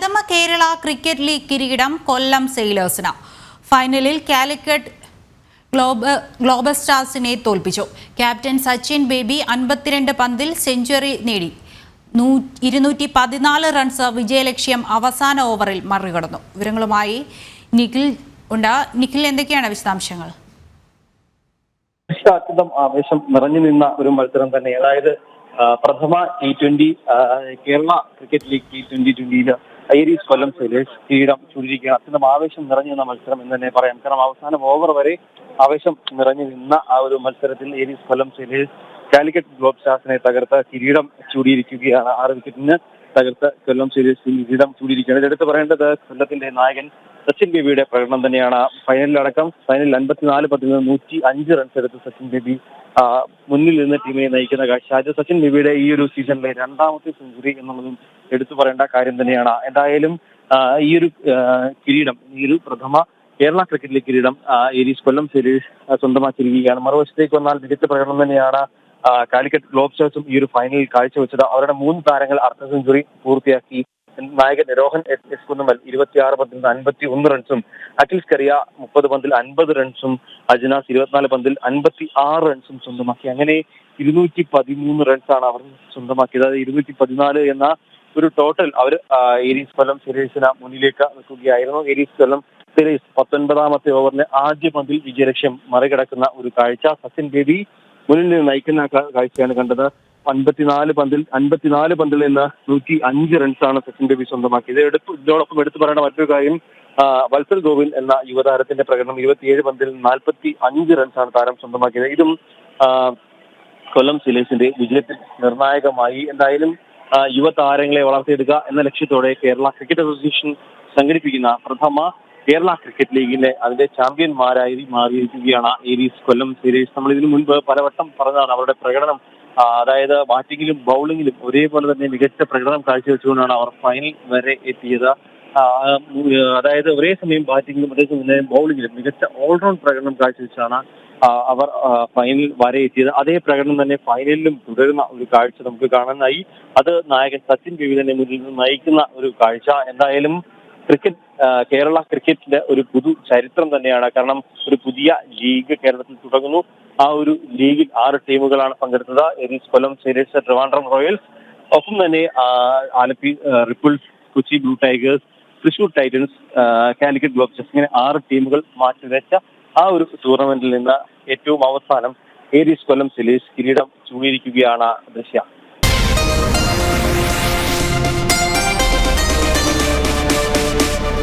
പ്രഥമ Kerala cricket league കിരീടം കൊല്ലം സെയിലേഴ്സിന്. ഫൈനലിൽ കാലിക്കറ്റ് ഗ്ലോബ ഗ്ലോബൽ സ്റ്റാർസിനെ തോൽപ്പിച്ചു. ക്യാപ്റ്റൻ സച്ചിൻ ബേബി അൻപത്തിരണ്ട് പന്തിൽ സെഞ്ചുറി നേടി. നൂ ഇരുന്നൂറ്റി പതിനാല് റൺസ് വിജയലക്ഷ്യം അവസാന ഓവറിൽ മറികടന്നു. വിവരങ്ങളുമായി നിഖിൽ ഉണ്ട്. നിഖിൽ എന്തൊക്കെയാണ് വിശദാംശങ്ങൾ? അത്യന്തം ആവേശം നിറഞ്ഞു നിന്ന ഒരു മത്സരം തന്നെ. അതായത് പ്രഥമ T twenty Kerala cricket league T twenty ട്വന്റിയിൽ Aries Kollam Sailors കിരീടം ചൂടിയിരിക്കുകയാണ് അത്യന്തം ആവേശം നിറഞ്ഞു നിന്ന മത്സരം എന്ന് തന്നെ പറയാം. കാരണം അവസാന ഓവർ വരെ ആവേശം നിറഞ്ഞു നിന്ന ആ ഒരു മത്സരത്തിൽ Aries Kollam sailors Calicut globe സ്റ്റാർസിനെ തകർത്ത കിരീടം ചൂടിയിരിക്കുകയാണ് ആറ് വിക്കറ്റിന് തകർത്ത് കൊല്ലം സീരീസിൽ കിരീടം ചൂടിയിരിക്കുകയാണ്. ഇതെടുത്ത് പറയേണ്ടത് കൊല്ലത്തിന്റെ നായകൻ സച്ചിൻ ബേബിയുടെ പ്രകടനം തന്നെയാണ്. ഫൈനലിലടക്കം ഫൈനലിൽ അൻപത്തിനാല് പത്തിൽ നിന്ന് നൂറ്റി അഞ്ച് റൺസ് എടുത്ത് സച്ചിൻ ബേബി മുന്നിൽ നിന്ന് ടീമിനെ നയിക്കുന്ന കാഴ്ച. അത് സച്ചിൻ ബേബിയുടെ ഈ ഒരു സീസണിലെ രണ്ടാമത്തെ സെഞ്ചുറി എന്നുള്ളതും എടുത്തു പറയേണ്ട കാര്യം തന്നെയാണ്. എന്തായാലും ഈ ഒരു കിരീടം ഈ ഒരു പ്രഥമ കേരള ക്രിക്കറ്റിലെ കിരീടം ഏരീസ് കൊല്ലം സീരീസ് സ്വന്തമാക്കിയിരിക്കുകയാണ്. മറുവശത്തേക്ക് വന്നാൽ മികച്ച പ്രകടനം തന്നെയാണ് കാലിക്കറ്റ് ഗ്ലോബ് സ്റ്റേഴ്സും ഈ ഒരു ഫൈനലിൽ കാഴ്ചവെച്ചത് അവരുടെ മൂന്ന് താരങ്ങൾ അർദ്ധ സെഞ്ചുറി പൂർത്തിയാക്കി. നായകൻ രോഹൻ എസ് എസ് ഇരുപത്തിയാറ് പന്തിൽ അൻപത്തി ഒന്ന് റൺസും അഖിൽ കരിയ മുപ്പത് പന്തിൽ അൻപത് റൺസും അജ്നാസ് ഇരുപത്തിനാല് പന്തിൽ അൻപത്തി ആറ് റൺസും സ്വന്തമാക്കി. അങ്ങനെ ഇരുന്നൂറ്റി പതിമൂന്ന് റൺസാണ് അവർ സ്വന്തമാക്കിയത്. അതായത് ഇരുന്നൂറ്റി പതിനാല് എന്ന ഒരു ടോട്ടൽ അവർ ഏരീസ് കൊല്ലം സിരീസിന് മുന്നിലേക്ക് നിൽക്കുകയായിരുന്നു. ഏരീസ് കൊല്ലം സിരീസ് പത്തൊൻപതാമത്തെ ഓവറിലെ ആദ്യ പന്തിൽ വിജയലക്ഷ്യം മറികടക്കുന്ന ഒരു കാഴ്ച. സച്ചിൻ ബേബി മുന്നിൽ നയിക്കുന്ന കാഴ്ചയാണ് കണ്ടത്. അൻപത്തിനാല് പന്തിൽ അൻപത്തിനാല് പന്തിൽ നിന്ന് നൂറ്റി അഞ്ച് റൺസാണ് സച്ചിൻ രവി സ്വന്തമാക്കിയത്. എടുത്തു ഇതിനോടൊപ്പം എടുത്തു പറയേണ്ട മറ്റൊരു കാര്യം വത്സൽ ഗോവിന്ദ് എന്ന യുവതാരത്തിന്റെ പ്രകടനം ഇരുപത്തിയേഴ് പന്തിൽ നാൽപ്പത്തി അഞ്ച് റൺസാണ് താരം സ്വന്തമാക്കിയത്. ഇതും കൊല്ലം സിലേസിന്റെ വിജയത്തിൽ നിർണായകമായി. എന്തായാലും യുവതാരങ്ങളെ വളർത്തിയെടുക്കുക എന്ന ലക്ഷ്യത്തോടെ കേരള ക്രിക്കറ്റ് അസോസിയേഷൻ സംഘടിപ്പിക്കുന്ന പ്രഥമ കേരള ക്രിക്കറ്റ് ലീഗിലെ അതിന്റെ ചാമ്പ്യന്മാരായി മാറിയിരിക്കുകയാണ് ഏരീസ് കൊല്ലം സീരീസ്. നമ്മൾ ഇതിനു മുൻപ് പലവട്ടം പറഞ്ഞതാണ് അവരുടെ പ്രകടനം അതായത് ബാറ്റിങ്ങിലും ബൗളിങ്ങിലും ഒരേപോലെ തന്നെ മികച്ച പ്രകടനം കാഴ്ചവെച്ചുകൊണ്ടാണ് അവർ ഫൈനൽ വരെ എത്തിയത്. അതായത് ഒരേ സമയം ബാറ്റിങ്ങിലും അതേ സമയം ബൗളിങ്ങിലും മികച്ച ഓൾറൗണ്ട് പ്രകടനം കാഴ്ചവെച്ചാണ് അവർ ഫൈനൽ വരെ എത്തിയത്. അതേ പ്രകടനം തന്നെ ഫൈനലിലും തുടരുന്ന ഒരു കാഴ്ച നമുക്ക് കാണാനായി. അത് നായകൻ സച്ചിൻ ബേബി തന്നെ മുന്നിൽ നിന്ന് നയിക്കുന്ന ഒരു കാഴ്ച. എന്തായാലും ക്രിക്കറ്റ് കേരള ക്രിക്കറ്റിന്റെ ഒരു പുതു ചരിത്രം തന്നെയാണ്. കാരണം ഒരു പുതിയ ലീഗ് കേരളത്തിൽ തുടങ്ങുന്നു. ആ ഒരു ലീഗിൽ ആറ് ടീമുകളാണ് പങ്കെടുത്തത്. എരീസ് കൊല്ലം സീരീസ് ട്രിവാൻഡ്രം റോയൽസ്. ഒപ്പം തന്നെ Alleppey ripples Kochi blue tigers Thrissur titans Calicut globes ഇങ്ങനെ ആറ് ടീമുകൾ മാറ്റിവെച്ച ആ ഒരു ടൂർണമെന്റിൽ നിന്ന് ഏറ്റവും അവസാനം ഏരീസ് കൊല്ലം സിലീസ് കിരീടം ചൂടിയിരിക്കുകയാണ് ദൃശ്യ.